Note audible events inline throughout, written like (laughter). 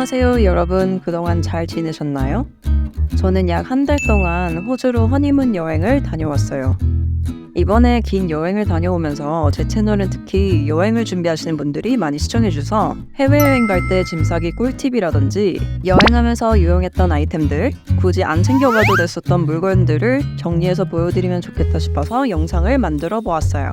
안녕하세요, 여러분. 그동안 잘 지내셨나요? 저는 약 한 달 동안 호주로 허니문 여행을 다녀왔어요. 이번에 긴 여행을 다녀오면서 제 채널은 특히 여행을 준비하시는 분들이 많이 시청해주셔서 해외여행 갈 때 짐 싸기 꿀팁이라든지 여행하면서 유용했던 아이템들, 굳이 안 챙겨가도 됐었던 물건들을 정리해서 보여드리면 좋겠다 싶어서 영상을 만들어 보았어요.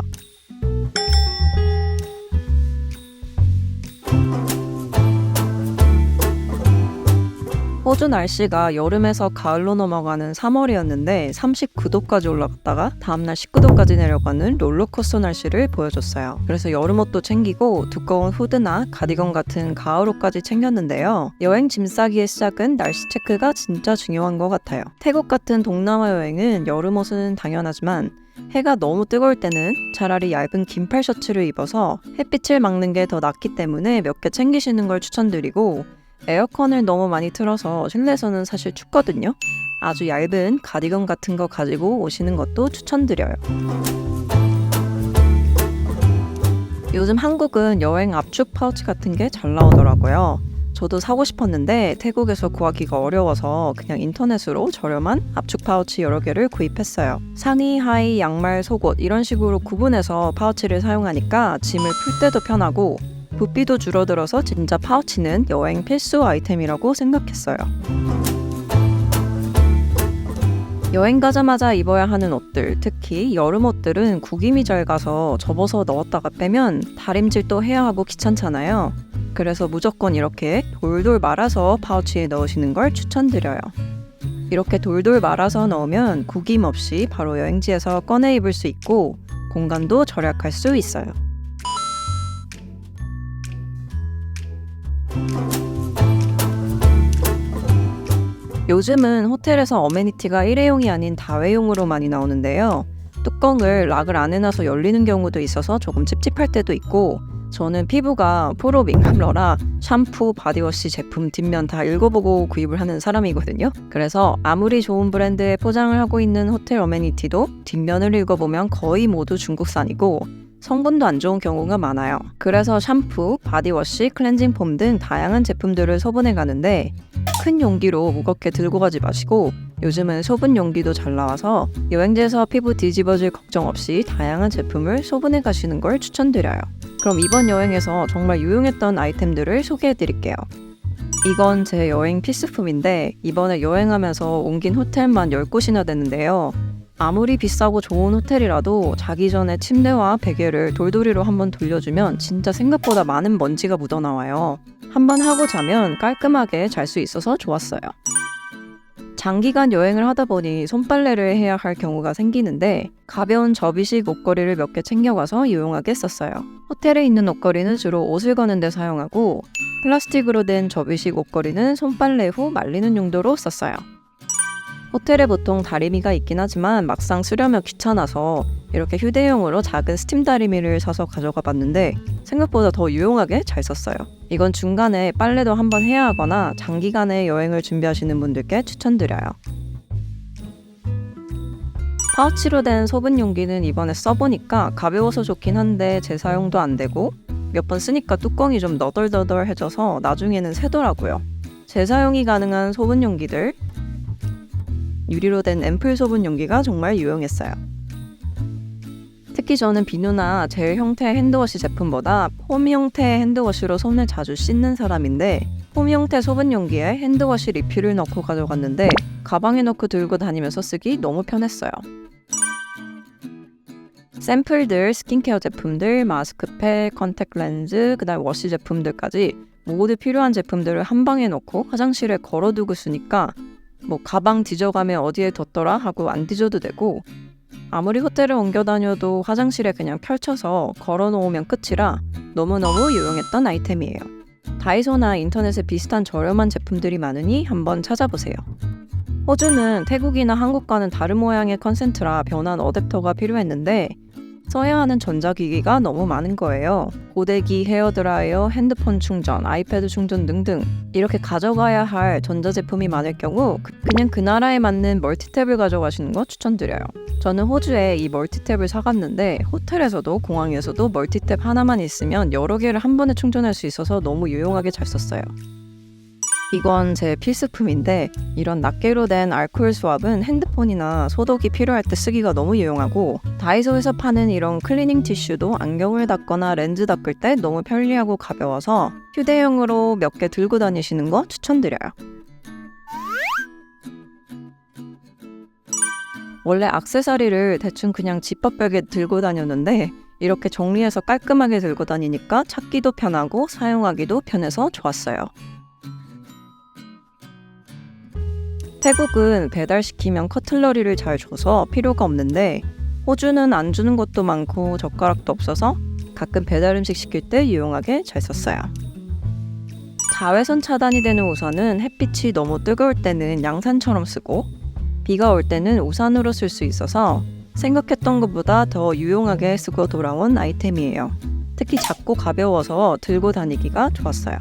호주 날씨가 여름에서 가을로 넘어가는 3월이었는데 39도까지 올라갔다가 다음날 19도까지 내려가는 롤러코스터 날씨를 보여줬어요. 그래서 여름 옷도 챙기고 두꺼운 후드나 가디건 같은 가을 옷까지 챙겼는데요. 여행 짐 싸기의 시작은 날씨 체크가 진짜 중요한 것 같아요. 태국 같은 동남아 여행은 여름 옷은 당연하지만 해가 너무 뜨거울 때는 차라리 얇은 긴팔 셔츠를 입어서 햇빛을 막는 게 더 낫기 때문에 몇 개 챙기시는 걸 추천드리고 에어컨을 너무 많이 틀어서 실내에서는 사실 춥거든요. 아주 얇은 가디건 같은 거 가지고 오시는 것도 추천드려요. 요즘 한국은 여행 압축 파우치 같은 게 잘 나오더라고요. 저도 사고 싶었는데 태국에서 구하기가 어려워서 그냥 인터넷으로 저렴한 압축 파우치 여러 개를 구입했어요. 상의, 하의, 양말, 속옷 이런 식으로 구분해서 파우치를 사용하니까 짐을 풀 때도 편하고 부피도 줄어들어서 진짜 파우치는 여행 필수 아이템이라고 생각했어요. 여행 가자마자 입어야 하는 옷들, 특히 여름 옷들은 구김이 잘 가서 접어서 넣었다가 빼면 다림질도 해야 하고 귀찮잖아요. 그래서 무조건 이렇게 돌돌 말아서 파우치에 넣으시는 걸 추천드려요. 이렇게 돌돌 말아서 넣으면 구김 없이 바로 여행지에서 꺼내 입을 수 있고 공간도 절약할 수 있어요. 요즘은 호텔에서 어메니티가 일회용이 아닌 다회용으로 많이 나오는데요. 뚜껑을 락을 안 해놔서 열리는 경우도 있어서 조금 찝찝할 때도 있고 저는 피부가 프로 민감러라 샴푸, 바디워시 제품 뒷면 다 읽어보고 구입을 하는 사람이거든요. 그래서 아무리 좋은 브랜드의 포장을 하고 있는 호텔 어메니티도 뒷면을 읽어보면 거의 모두 중국산이고 성분도 안 좋은 경우가 많아요. 그래서 샴푸, 바디워시, 클렌징 폼 등 다양한 제품들을 소분해 가는데 큰 용기로 무겁게 들고 가지 마시고 요즘은 소분 용기도 잘 나와서 여행지에서 피부 뒤집어질 걱정 없이 다양한 제품을 소분해 가시는 걸 추천드려요. 그럼 이번 여행에서 정말 유용했던 아이템들을 소개해 드릴게요. 이건 제 여행 필수품인데 이번에 여행하면서 옮긴 호텔만 10곳이나 됐는데요. 아무리 비싸고 좋은 호텔이라도 자기 전에 침대와 베개를 돌돌이로 한번 돌려주면 진짜 생각보다 많은 먼지가 묻어나와요. 한번 하고 자면 깔끔하게 잘 수 있어서 좋았어요. 장기간 여행을 하다 보니 손빨래를 해야 할 경우가 생기는데 가벼운 접이식 옷걸이를 몇 개 챙겨가서 유용하게 썼어요. 호텔에 있는 옷걸이는 주로 옷을 거는 데 사용하고 플라스틱으로 된 접이식 옷걸이는 손빨래 후 말리는 용도로 썼어요. 호텔에 보통 다리미가 있긴 하지만 막상 쓰려면 귀찮아서 이렇게 휴대용으로 작은 스팀 다리미를 사서 가져가 봤는데 생각보다 더 유용하게 잘 썼어요. 이건 중간에 빨래도 한번 해야 하거나 장기간의 여행을 준비하시는 분들께 추천드려요. 파우치로 된 소분 용기는 이번에 써보니까 가벼워서 좋긴 한데 재사용도 안 되고 몇 번 쓰니까 뚜껑이 좀 너덜너덜해져서 나중에는 새더라고요. 재사용이 가능한 소분 용기들 유리로 된 앰플 소분 용기가 정말 유용했어요. 특히 저는 비누나 젤 형태의 핸드워시 제품보다 폼 형태의 핸드워시로 손을 자주 씻는 사람인데 폼 형태 소분 용기에 핸드워시 리필을 넣고 가져갔는데 가방에 넣고 들고 다니면서 쓰기 너무 편했어요. 샘플들, 스킨케어 제품들, 마스크팩, 컨택 렌즈, 그다음 워시 제품들까지 모두 필요한 제품들을 한 방에 넣고 화장실에 걸어두고 쓰니까 뭐 가방 뒤져가면 어디에 뒀더라 하고 안 뒤져도 되고 아무리 호텔을 옮겨 다녀도 화장실에 그냥 펼쳐서 걸어 놓으면 끝이라 너무너무 유용했던 아이템이에요. 다이소나 인터넷에 비슷한 저렴한 제품들이 많으니 한번 찾아보세요. 호주는 태국이나 한국과는 다른 모양의 컨센트라 변환 어댑터가 필요했는데 써야 하는 전자기기가 너무 많은 거예요. 고데기, 헤어드라이어, 핸드폰 충전, 아이패드 충전 등등 이렇게 가져가야 할 전자제품이 많을 경우 그- 그냥 그 나라에 맞는 멀티탭을 가져가시는 거 추천드려요. 저는 호주에 이 멀티탭을 사갔는데 호텔에서도 공항에서도 멀티탭 하나만 있으면 여러 개를 한 번에 충전할 수 있어서 너무 유용하게 잘 썼어요. 이건 제 필수품인데 이런 낱개로 된 알코올 수압은 핸드폰이나 소독이 필요할 때 쓰기가 너무 유용하고 다이소에서 파는 이런 클리닝 티슈도 안경을 닦거나 렌즈 닦을 때 너무 편리하고 가벼워서 휴대용으로 몇 개 들고 다니시는 거 추천드려요. 원래 악세사리를 대충 그냥 지퍼백에 들고 다녔는데 이렇게 정리해서 깔끔하게 들고 다니니까 찾기도 편하고 사용하기도 편해서 좋았어요. 태국은 배달시키면 커틀러리를 잘 줘서 필요가 없는데 호주는 안 주는 것도 많고 젓가락도 없어서 가끔 배달 음식 시킬 때 유용하게 잘 썼어요. 자외선 차단이 되는 우산은 햇빛이 너무 뜨거울 때는 양산처럼 쓰고 비가 올 때는 우산으로 쓸 수 있어서 생각했던 것보다 더 유용하게 쓰고 돌아온 아이템이에요. 특히 작고 가벼워서 들고 다니기가 좋았어요.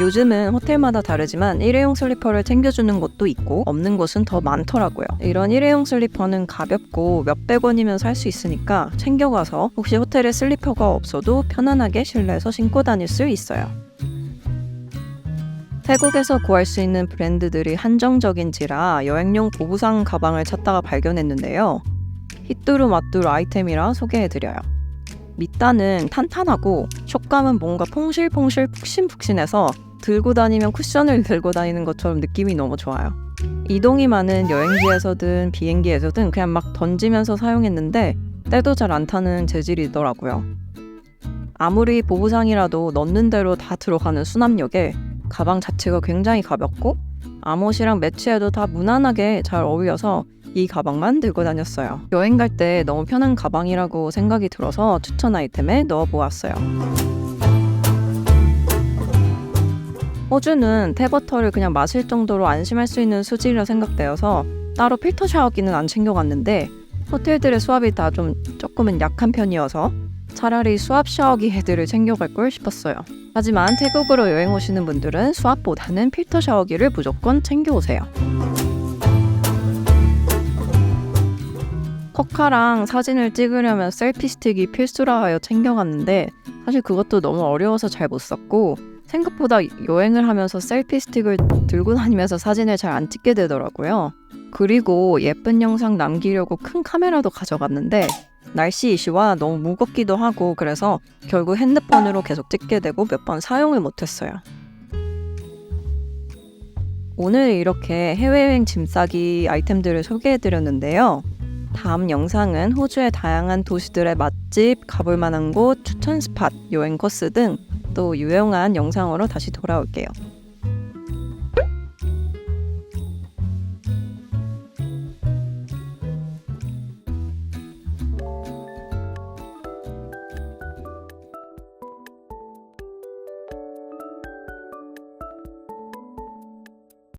요즘은 호텔마다 다르지만 일회용 슬리퍼를 챙겨주는 곳도 있고 없는 곳은 더 많더라고요. 이런 일회용 슬리퍼는 가볍고 몇백 원이면 살 수 있으니까 챙겨가서 혹시 호텔에 슬리퍼가 없어도 편안하게 실내에서 신고 다닐 수 있어요. 태국에서 구할 수 있는 브랜드들이 한정적인지라 여행용 보부상 가방을 찾다가 발견했는데요. 히뚜루 마뚜루 아이템이라 소개해드려요. 밑단은 탄탄하고 촉감은 뭔가 퐁실퐁실 푹신푹신해서 들고 다니면 쿠션을 (laughs) 들고 다니는 것처럼 느낌이 너무 좋아요. 이동이 많은 여행지에서든 비행기에서든 그냥 막 던지면서 사용했는데 때도 잘 안 타는 재질이더라고요. 아무리 보부상이라도 넣는 대로 다 들어가는 수납력에 가방 자체가 굉장히 가볍고 암옷이랑 매치해도 다 무난하게 잘 어울려서 이 가방만 들고 다녔어요. 여행 갈 때 너무 편한 가방이라고 생각이 들어서 추천 아이템에 넣어보았어요. 호주는 태버터를 그냥 마실 정도로 안심할 수 있는 수질이라 생각되어서 따로 필터 샤워기는 안 챙겨갔는데 호텔들의 수압이 다 좀 조금은 약한 편이어서 차라리 수압 샤워기 헤드를 챙겨갈 걸 싶었어요. 하지만 태국으로 여행 오시는 분들은 수압보다는 필터 샤워기를 무조건 챙겨오세요. 커카랑 사진을 찍으려면 셀피 스틱이 필수라 하여 챙겨갔는데 사실 그것도 너무 어려워서 잘 못 썼고 생각보다 여행을 하면서 셀피 스틱을 들고 다니면서 사진을 잘 안 찍게 되더라고요. 그리고 예쁜 영상 남기려고 큰 카메라도 가져갔는데 날씨 이슈와 너무 무겁기도 하고 그래서 결국 핸드폰으로 계속 찍게 되고 몇 번 사용을 못했어요. 오늘 이렇게 해외여행 짐 싸기 아이템들을 소개해드렸는데요. 다음 영상은 호주의 다양한 도시들의 맛집, 가볼 만한 곳, 추천 스팟, 여행 코스 등 또 유용한 영상으로 다시 돌아올게요.